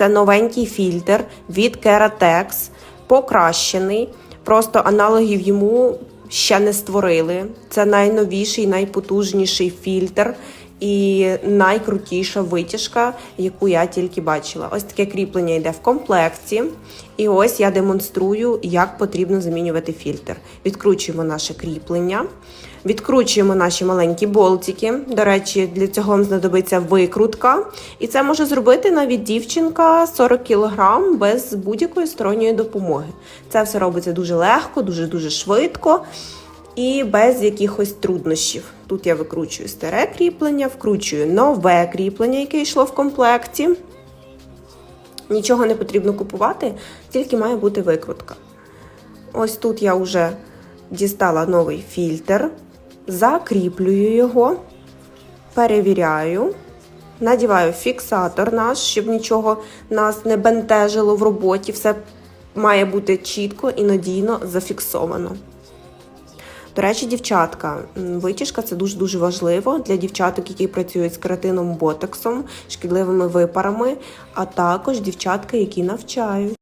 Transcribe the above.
Це новенький фільтр від Keratex, покращений. Просто аналогів йому ще не створили. Це найновіший, найпотужніший фільтр і найкрутіша витяжка, яку я тільки бачила. Ось таке кріплення йде в комплекті. І ось я демонструю, як потрібно замінювати фільтр. Відкручуємо наше кріплення. Відкручуємо наші маленькі болтики. До речі, для цього вам знадобиться викрутка. І це може зробити навіть дівчинка 40 кг без будь-якої сторонньої допомоги. Це все робиться дуже легко, дуже-дуже швидко і без якихось труднощів. Тут я викручую старе кріплення, вкручую нове кріплення, яке йшло в комплекті. Нічого не потрібно купувати, тільки має бути викрутка. Ось тут я вже дістала новий фільтр, закріплюю його, перевіряю, надіваю фіксатор наш, щоб нічого нас не бентежило в роботі. Все має бути чітко і надійно зафіксовано. До речі, дівчатка, витяжка це дуже дуже важливо для дівчаток, які працюють з кератином ботоксом, шкідливими випарами, а також дівчатка, які навчають.